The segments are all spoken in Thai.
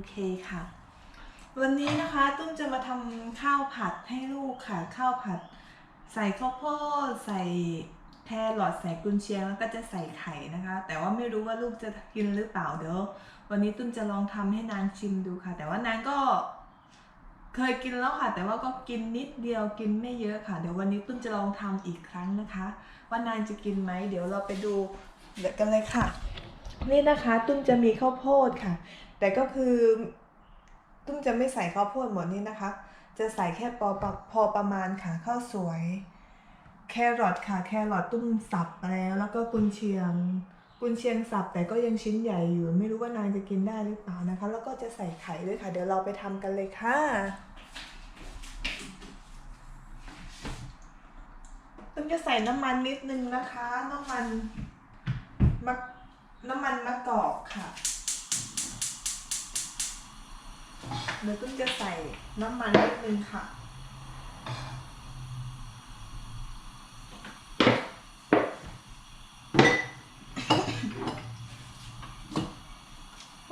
UK ค่ะ วันนี้นะคะตุ้มจะมาทำข้าวผัดให้ลูกค่ะ ข้าวผัด ใส่ข้าวโพดใส่แครอทใส่กุนเชียงแล้วก็จะใส่ไข่นะคะ แต่ว่าไม่รู้ว่าลูกจะกินหรือเปล่าเดี๋ยววันนี้ตุ้มจะลองทำให้นางชิมดูค่ะ แต่ว่านางก็เคยกินแล้วค่ะ แต่ว่าก็กินนิดเดียวกินไม่เยอะค่ะ เดี๋ยววันนี้ตุ้มจะลองทำอีกครั้งนะคะ ว่านางจะกินไหมเดี๋ยวเราไปดูเดี๋ยวกันเลยค่ะ นี่นะคะ ตุ้มจะมีข้าวโพดค่ะ แต่ก็คือตุ้มจะไม่ใส่ข้าวโพดหมดนี่นะคะ จะใส่แค่พอประพอประมาณค่ะข้าวสวย แครอทค่ะ แครอทตุ้มสับแล้ว แล้วก็กุนเชียง กุนเชียงสับแต่ก็ยังชิ้นใหญ่อยู่ ไม่รู้ว่านางจะกินได้หรือเปล่านะคะ แล้วก็จะใส่ไข่ด้วยค่ะ เดี๋ยวเราไปทำกันเลยค่ะตุ้มจะใส่น้ำมันนิดนึงนะคะ น้ำมันมะน้ำมันมะกอกค่ะ เดี๋ยวตุ้มจะใส่น้ำมันนิดนึงค่ะ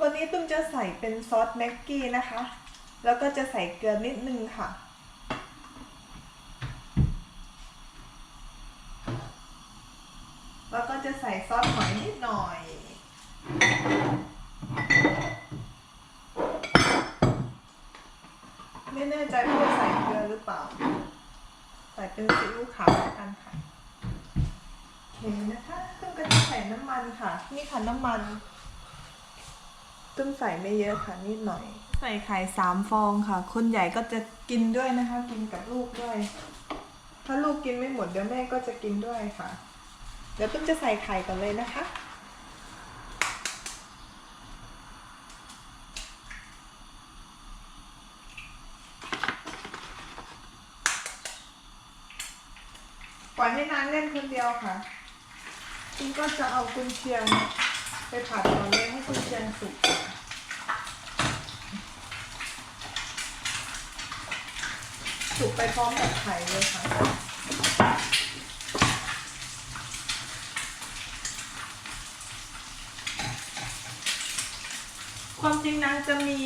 วันนี้ตุ้มจะใส่เป็นซอสแม็กกี้นะคะ แล้วก็จะใส่เกลือนิดนึงค่ะ แล้วก็จะใส่ซอสหอยนิดหน่อย ไม่แน่ใจว่าใส่ เปล่าใส่เป็นซีอิ๊วขาวแล้วกันค่ะโอเคนะคะตุ้มก็จะใส่น้ำมันค่ะ นี่ค่ะน้ำมันตุ้มใส่ไม่เยอะค่ะนิดหน่อย ใส่ไข่สามฟองค่ะ คนใหญ่ก็จะกินด้วยนะคะ กินกับลูกด้วย ถ้าลูกกินไม่หมดเดี๋ยวแม่ก็จะกินด้วยค่ะ เดี๋ยวตุ้มจะใส่ไข่ก่อนเลยนะคะ ปล่อยให้นางเล่น คนเดียวค่ะตุ้มก็จะเอากุนเชียงไปผัดก่อนเลยให้กุนเชียงสุกสุกไปพร้อมกับไข่เลยค่ะความจริงนางจะมี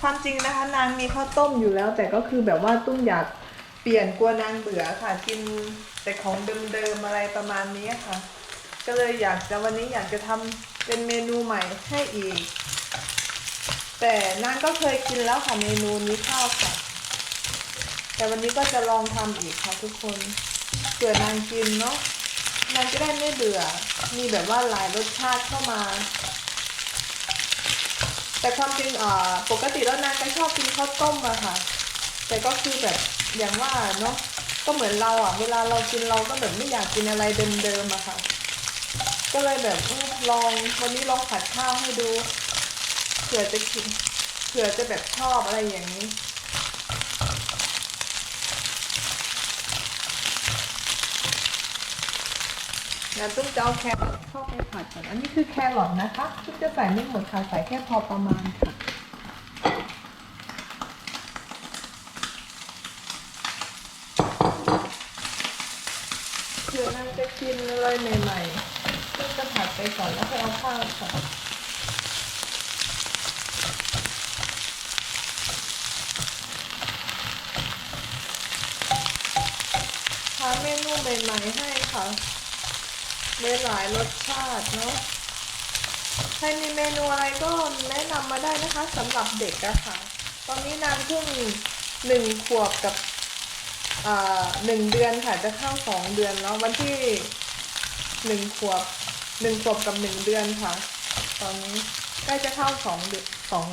ความจริงนะคะนางมีข้าวต้มอยู่แล้ว แต่ก็คือแบบว่าตุ้มอยาก เปลี่ยนกลัวนางเบื่อค่ะ กินแต่ของเดิมๆอะไรประมาณนี้ค่ะ ก็เลยอยากจะวันนี้อยากจะทำเป็นเมนูใหม่ให้อีก แต่นางก็เคยกินแล้วค่ะเมนูนี้ข้าวค่ะ แต่วันนี้ก็จะลองทำอีกค่ะทุกคนเผื่อนางกินเนาะนางจะได้ไม่เบื่อ มีแบบว่าหลายรสชาติเข้ามา แต่ความจริงอ่าปกติแล้วนางก็ชอบกินข้าวต้มอะค่ะ แต่ก็คือแบบ อย่างว่าเนาะก็เหมือนเราอะ เวลาเรากินเราก็แบบไม่อยากกินอะไรเดิมๆอะค่ะ ก็เลยแบบลองวันนี้ลองผัดข้าวให้ดูเผื่อจะกินเผื่อจะแบบชอบอะไรอย่างนี้งั้นตุ้มจะเอาแครอทเข้าไปผัดก่อนอันนี้คือแครอทนะคะตุ้มจะใส่ไม่หมดค่ะใส่แค่พอประมาณค่ะ เผื่อนางจะกิน อะไรใหม่ๆตุ้มจะผัดไปก่อนแล้วค่อยเอาข้าวค่ะหาเมนูใหม่ๆให้ค่ะหลายๆรสชาติเนาะใครมีเมนูอะไรก็แนะนำมาได้นะคะสำหรับเด็กอะค่ะ ตอนนี้นางเพิ่งหนึ่งขวบกับหนึ่งเดือนค่ะจะเข้าสองเดือนแล้ววันที่ หนึ่งขวบหนึ่งขวบกับหนึ่งเดือนค่ะ ตอนนี้ใกล้จะเข้าสองเดือนสอง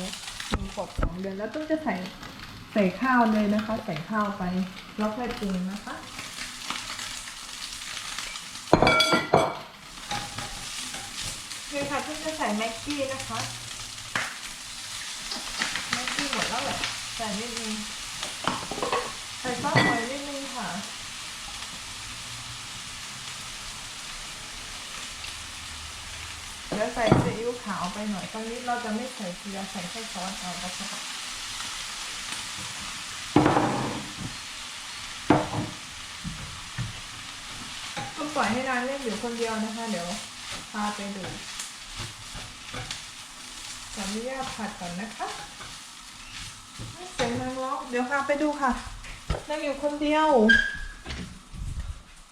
หนึ่งขวบสองเดือนแล้วต้องจะใส่ใส่ข้าวเลยนะคะ ใส่ข้าวไปแล้วค่อยปรุงนะคะนี่ค่ะที่จะใส่แม็กกี้นะคะแม็กกี้หมดแล้วแหละใส่นิดนึงใส่ซอสหอยนิดนึงค่ะ แล้ว ใส่ซีอิ๊วขาวไปหน่อยตอนนี้เราจะไม่ใส่เกลือใส่แค่ซอสเอาก็พอต้องปล่อยให้นางเล่นอยู่คนเดียวนะคะ เดี๋ยวพาไปดูขออนุญาตผัดก่อนนะคะเดี๋ยวค่ะไปดูค่ะนางอยู่คนเดียว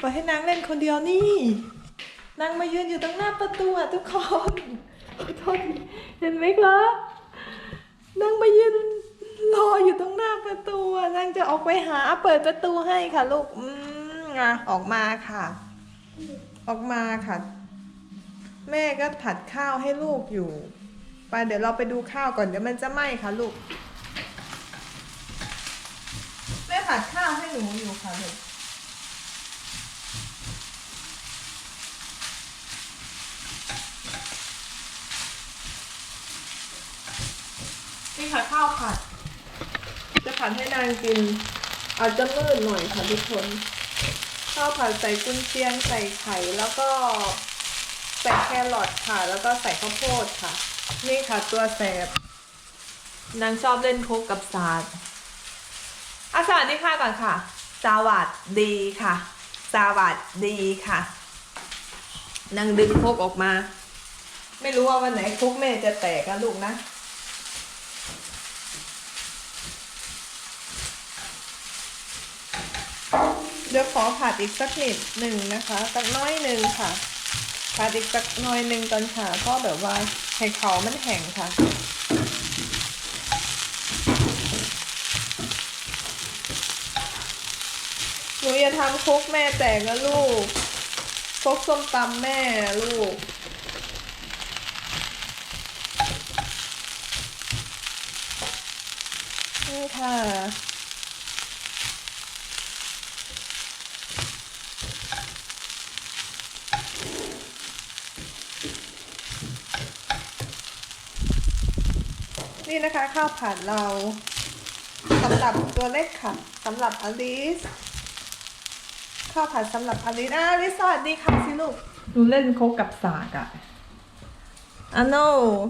ปล่อยให้นางเล่นคนเดียวนี่ นางมายืนอยู่ตรงหน้าประตูอะทุกคนทุกคนเห็นไหมคะนางมายืนรออยู่ตรงหน้าประตูอะนางจะออกไปหาเปิดประตูให้ค่ะลูกอืมอะออกมาค่ะ ออกมาค่ะ แม่ก็ผัดข้าวให้ลูกอยู่ไปเดี๋ยวเราไปดูข้าวก่อนเดี๋ยวมันจะไหม้ค่ะลูก แม่ผัดข้าวให้หนูอยู่ค่ะลูก ค่ะข้าวผัด จะผัดให้นางกิน อาจจะมืดหน่อยค่ะทุกคน ข้าวผัดใส่กุนเชียงใส่ไข่แล้วก็ใส่แครอทค่ะ แล้วก็ใส่ข้าวโพดค่ะ นี่ค่ะตัวแสบนางชอบเล่นโคกกับสาดอะสวัสดีค่ะก่อนค่ะ สวัสดีค่ะ สวัสดีค่ะ นางดึงโคกออกมา ไม่รู้ว่าวันไหนโคกแม่จะแตกนะลูกนะ เดี๋ยวขอผัดอีกสักนิดหนึ่งนะคะ สักน้อยหนึ่งค่ะผัดอีกสักน้อยหนึ่งก่อนค่ะเพราะแบบว่าให้เขามันแห้งค่ะหนูอย่าทำครกแม่แตกนะลูกครกส้มตำแม่ลูกนี่ค่ะ นี่นะคะข้าวผัดเราสำหรับตัวเล็กค่ะสำหรับอลิสข้าวผัดสำหรับอลิสอะอลิสสวัสดีค่ะสิลูกหนูเล่นโคกกับสากอะอะโน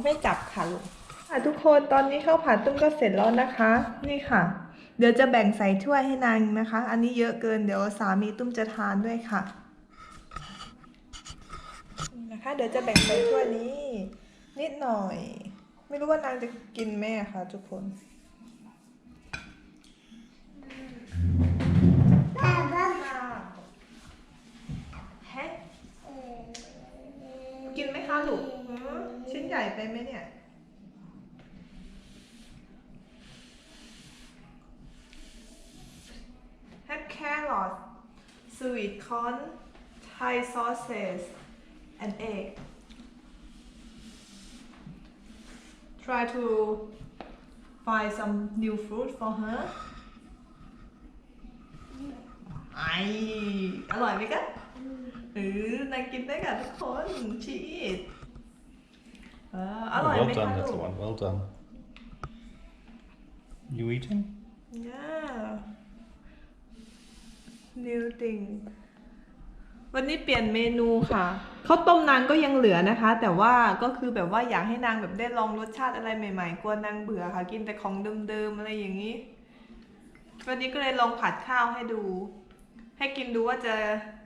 ไม่จับค่ะลูกค่ะทุกคนตอนนี้ข้าวผัดตุ้มก็เสร็จแล้วนะคะ นี่ค่ะ เดี๋ยวจะแบ่งใส่ถ้วยให้นางนะคะ อันนี้เยอะเกินเดี๋ยวสามีตุ้มจะทานด้วยค่ะนี่นะคะ เดี๋ยวจะแบ่งใส่ถ้วยนี้ นิดหน่อย ไม่รู้ว่านางจะกินไหมอะคะทุกคนแฮะกินไหมคะลูกชิ้นใหญ่ไปไหมเนี่ย Have carrot, sweet corn, Thai sauces, and egg. Try to find some new fruit for her. ไออร่อยไหมคะเออนายกินได้กับทุกคนชีสเอออ Oh, ร่อยไห well มคะ done, ลู little ก one. Well done. You eating? Yeah new thing วันนี้เปลี่ยนเมนูค่ะข้าวต้มนางก็ยังเหลือนะคะ แต่ว่าก็คือแบบว่าอยากให้นางแบบได้ลองรสชาติอะไรใหม่ๆกลัวนางเบื่อค่ะ กินแต่ของเดิมๆอะไรอย่างนี้ วันนี้ก็เลยลองผัดข้าวให้ดู ให้กินดูว่าจะ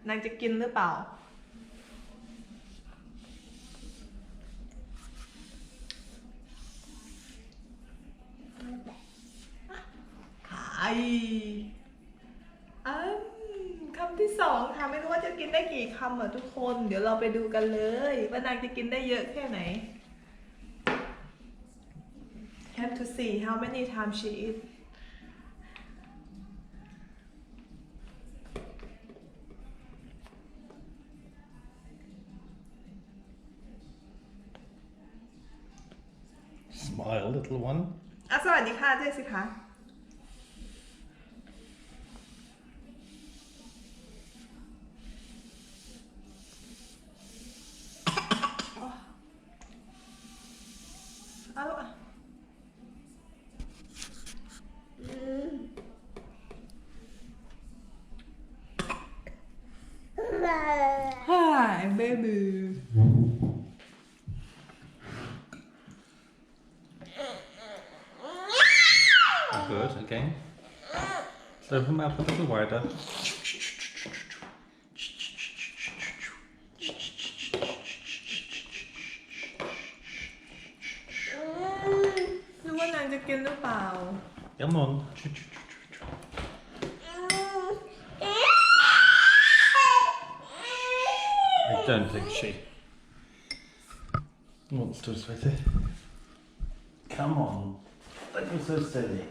นางจะกินหรือเปล่า ไอมคำที่สองค่ะ ไม่รู้ว่าจะ กินได้กี่คำอะทุกคน เดี๋ยวเราไปดูกันเลยว่านางจะกินได้เยอะแค่ไหน Have to see how many times she eat Smile, little one. อะสวัสดีค่ะด้วยสิคะ เอาลูกอะฮ่ายเบบี Good, again. Lift him up a little wider. รู้ว่านางจะกินหรือเปล่า Come on. Don't think she wants to, with it. Come on. Don't be so silly.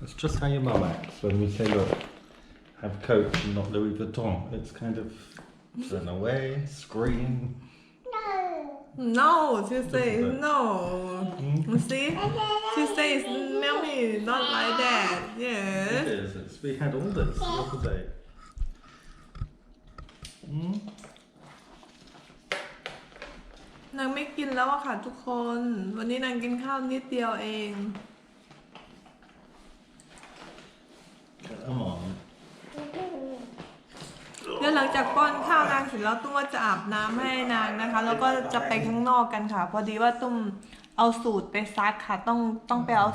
That's just how your mum acts when we say, look, have Coach and not Louis Vuitton. It's kind of run away, scream. no No, she says it. no Mm. you see she says mommy not like that It yes is. It's, we had all this the other day. Mm? นางไม่กินแล้วอะค่ะทุกคน วันนี้นางกินข้าวนิดเดียวเอง Come on. เดี๋ยวหลังจากป้อนข้าวนางเสร็จแล้วตุ้มว่าจะอาบน้ำให้นางนะคะ แล้วก็จะไปข้างนอกกันค่ะ พอดีว่าตุ้มเอาสูตรไปซักค่ะ ต้องต้องไปเอา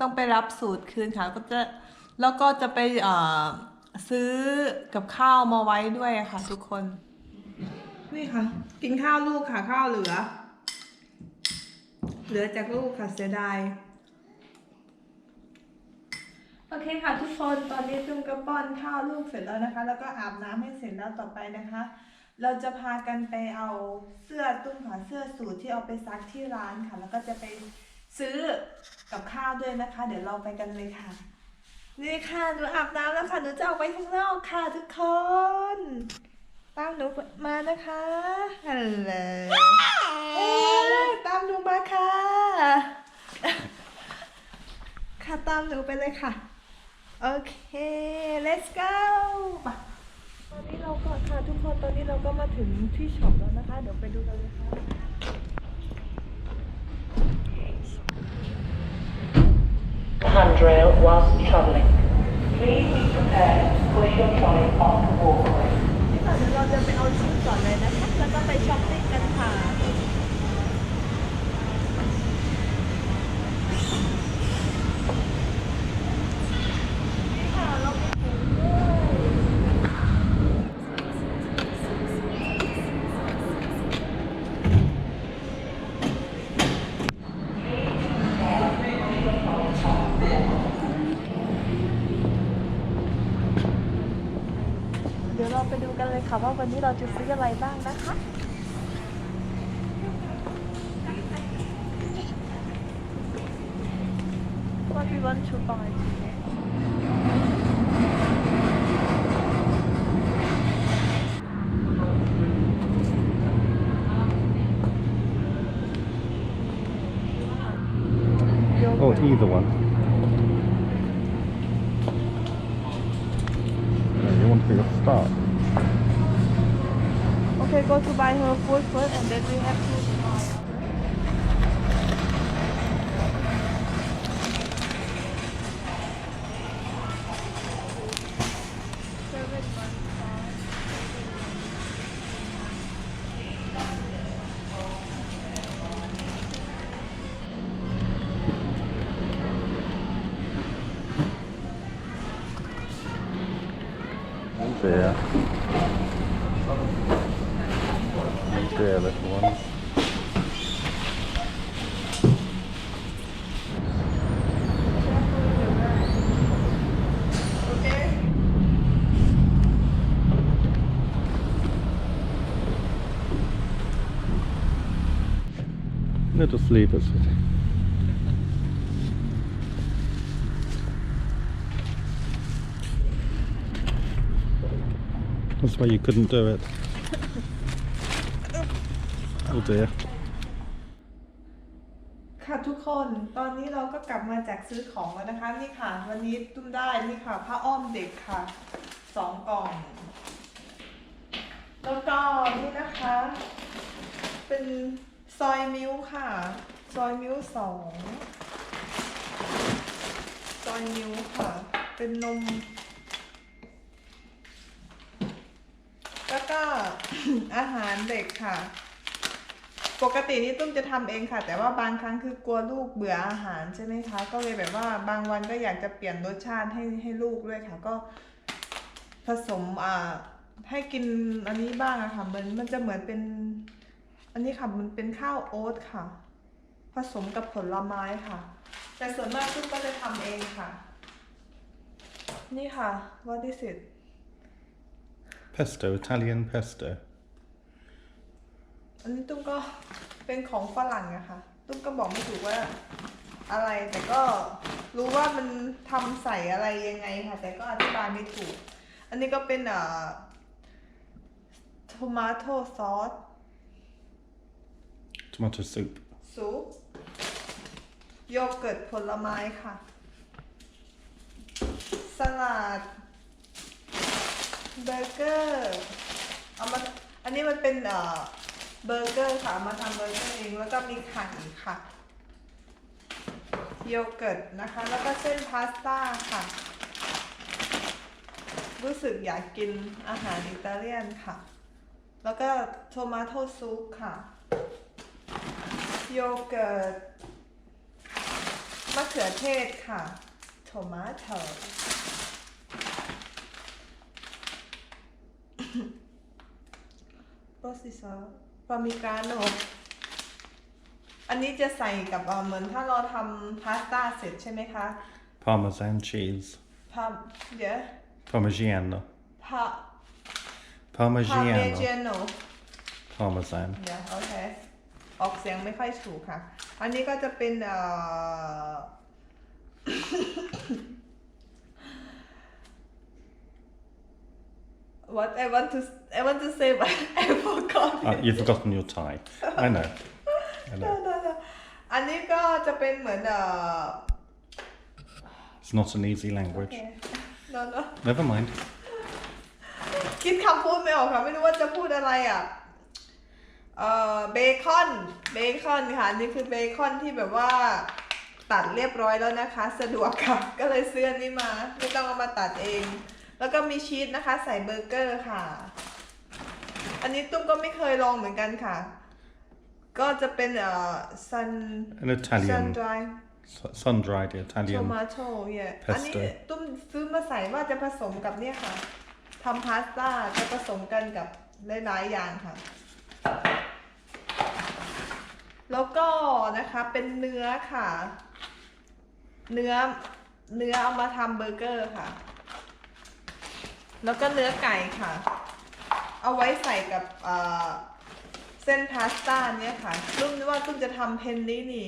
ต้องไปรับสูตรคืนค่ะ ก็จะแล้วก็จะไปเอ่อ ซื้อกับข้าวมาไว้ด้วยค่ะ ทุกคน นี่ค่ะ กินข้าวลูกค่ะข้าวเหลือ เหลือจากลูกค่ะเสียดายโอเคค่ะทุกคนตอนนี้ตุ้มก็ป้อนข้าวลูกเสร็จแล้วนะคะ แล้วก็อาบน้ำให้เสร็จแล้วต่อไปนะคะ เราจะพากันไปเอาเสื้อตุ้มค่ะเสื้อสูทที่เอาไปซักที่ร้านค่ะ แล้วก็จะไปซื้อกับข้าวด้วยนะคะ เดี๋ยวเราไปกันเลยค่ะ นี่ค่ะ หนูอาบน้ำแล้วค่ะ หนูจะออกไปข้างนอกค่ะทุกคน ตามหนูมานะคะฮัลโหลเอ้ยตามหนูมาค่ะ ค่ะตามหนูไปเลยค่ะ โอเค let's go ตอนนี้เราก็ค่ะทุกคน ตอนนี้เราก็มาถึงที่ช็อปแล้วนะคะ เดี๋ยวไปดูกันเลยค่ะ handrail whilst travelling. Please be prepared to push your trolley off the walkway. นี่ค่ะเดี๋ยวเราจะไปเอาชุดก่อนเลยนะคะ แล้วก็ไปช้อปปิ้ง ว่าวันนี้เราจะซื้ออะไรบ้างนะคะ What we want to buy today โยเกิร์ต Oh, either one. No, you want to be a start. Okay, go to buy her food first and then we have to buy. Yeah, that's the one. Little sleepers. That's why you couldn't do it. Oh dear. ค่ะทุกคนตอนนี้เราก็กลับมาจากซื้อของแล้วนะคะ นี่ค่ะ วันนี้ตุ้มได้นี่ค่ะผ้าอ้อมเด็กค่ะสองกล่อง แล้วก็นี่นะคะ เป็นซอยมิ้วค่ะ ซอยมิ้วสองซอยมิ้วค่ะ เป็นนม แล้วก็อาหารเด็กค่ะ ปกตินี่ตุ้มจะทำเองค่ะ แต่ว่าบางครั้งคือกลัวลูกเบื่ออาหารใช่ไหมคะ ก็เลยแบบว่าบางวันก็อยากจะเปลี่ยนรสชาติให้ให้ลูกด้วยค่ะ ก็ผสมอ่าให้กินอันนี้บ้างอะค่ะ มันมันจะเหมือนเป็น อันนี้ค่ะมันเป็นข้าวโอ๊ตค่ะ ผสมกับผลไม้ค่ะ แต่ส่วนมากตุ้มก็จะทำเองค่ะ นี่ค่ะ what is it Pesto, Italian pesto. อันนี้ตุ้มก็เป็นของฝรั่งอะค่ะ ตุ้มก็บอกไม่ถูกว่าอะไรแต่ก็รู้ว่ามันทำใส่อะไรยังไงค่ะ แต่ก็อธิบายไม่ถูก อันนี้ก็เป็นเอ่อ tomato sauce Tomato soup. ซุปโยเกิร์ตผลไม้ค่ะ สลัดเบอร์เกอร์เอามาอันนี้มันเป็นเอ่อ เบอร์เกอร์ค่ะมาทำเบอร์เกอร์เองแล้วก็มีไข่ค่ะ โยเกิร์ตนะคะ แล้วก็เส้นพาสต้าค่ะ รู้สึกอยากกินอาหารอิตาเลียนค่ะ แล้วก็โทมาโตซุปค่ะ โยเกิร์ตมะเขือเทศค่ะโทมาโตโรซิซอ ปามิกาโนอันนี้จะใส่กับเอ่อเหมือนถ้าเราทำพาสต้าเสร็จใช่ไหมคะ Parmesan cheese. พาเดี๋ยว Parmigiano. พา พาเมเจ Parmigiano. โน Parmesan. เดี๋ยวโอเค ออกเสียงไม่ค่อยถูกค่ะ อันนี้ก็จะเป็นเอ่อ what I want to I want to say but I forgot Uh, you've forgotten your tie. I know. I เดี๋ยว know. เดี๋ยวเดี๋ยวอันนี้ก็จะเป็นเหมือนเอ่อ It's not an easy language. เดี๋ยวเดี๋ยว Never mind. คิดคำพูดไม่ออกค่ะ ไม่รู้ว่าจะพูดอะไรอะ เอ่อเบคอน เบคอนค่ะอันนี่คือเบคอนที่แบบว่าตัดเรียบร้อยแล้วนะคะ สะดวกค่ะ ก็เลยซื้ออันนี้มา ไม่ต้องเอามาตัดเอง แล้วก็มีชีสนะคะ ใส่เบอร์เกอร์ค่ะ อันนี้ตุ้มก็ไม่เคยลองเหมือนกันค่ะ ก็จะเป็นเอ่อ sun An sun Italian, dry sun dried Italian. tomato yeah pesto อันนี้ตุ้มซื้อมาใส่ว่าจะผสมกับเนี่ยค่ะทำพาสต้าจะผสมกันกับหลายๆอย่างค่ะ แล้วก็นะคะเป็นเนื้อค่ะ เนื้อเนื้อเอามาทำเบอร์เกอร์ค่ะ แล้วก็เนื้อไก่ค่ะ เอาไว้ใส่กับเส้นพาสต้าเนี่ยค่ะรุ่มว่าตุ้มจะทำเพนนี่นี่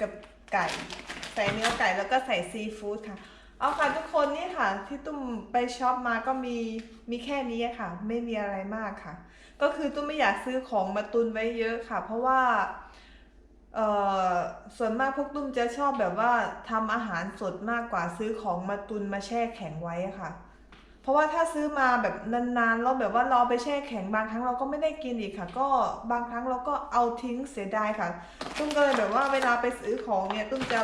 กับไก่ ใส่เนื้อไก่แล้วก็ใส่ซีฟู้ดค่ะ เอาค่ะทุกคนนี่ค่ะ ที่ตุ้มไปช็อปมาก็มีมีแค่นี้ค่ะ ไม่มีอะไรมากค่ะ ก็คือตุ้มไม่อยากซื้อของมาตุนไว้เยอะค่ะ เพราะว่า เอ่อส่วนมากพวกตุ้มจะชอบแบบว่าทำอาหารสดมากกว่าซื้อของมาตุนมาแช่แข็งไว้อะค่ะ เพราะว่าถ้าซื้อมาแบบนานๆแล้วแบบว่าเราเอาไปแช่แข็งบางครั้งเราก็ไม่ได้กินอีกค่ะ ก็บางครั้งเราก็เอาทิ้งเสียดายค่ะ ตุ้มก็เลยแบบว่าเวลาไปซื้อของเนี่ยตุ้มจะ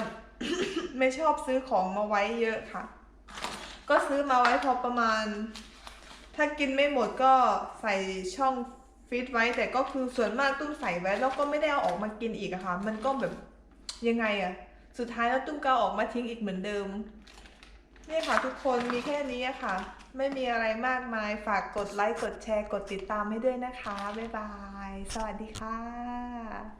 ไม่ชอบซื้อของมาไว้เยอะค่ะ ก็ซื้อมาไว้พอประมาณ ถ้ากินไม่หมดก็ใส่ช่อง ฟีดไว้แต่ก็คือส่วนมากตุ้มใส่ไว้แล้วก็ไม่ได้เอาออกมากินอีกอะค่ะ มันก็แบบยังไงอะสุดท้ายแล้วตุ้มก็อออกมาทิ้งอีกเหมือนเดิมนี่ค่ะทุกคนมีแค่นี้อะค่ะ ไม่มีอะไรมากมายฝากกดไลค์กดแชร์กดติดตามให้ด้วยนะคะ บ๊ายบาย สวัสดีค่ะ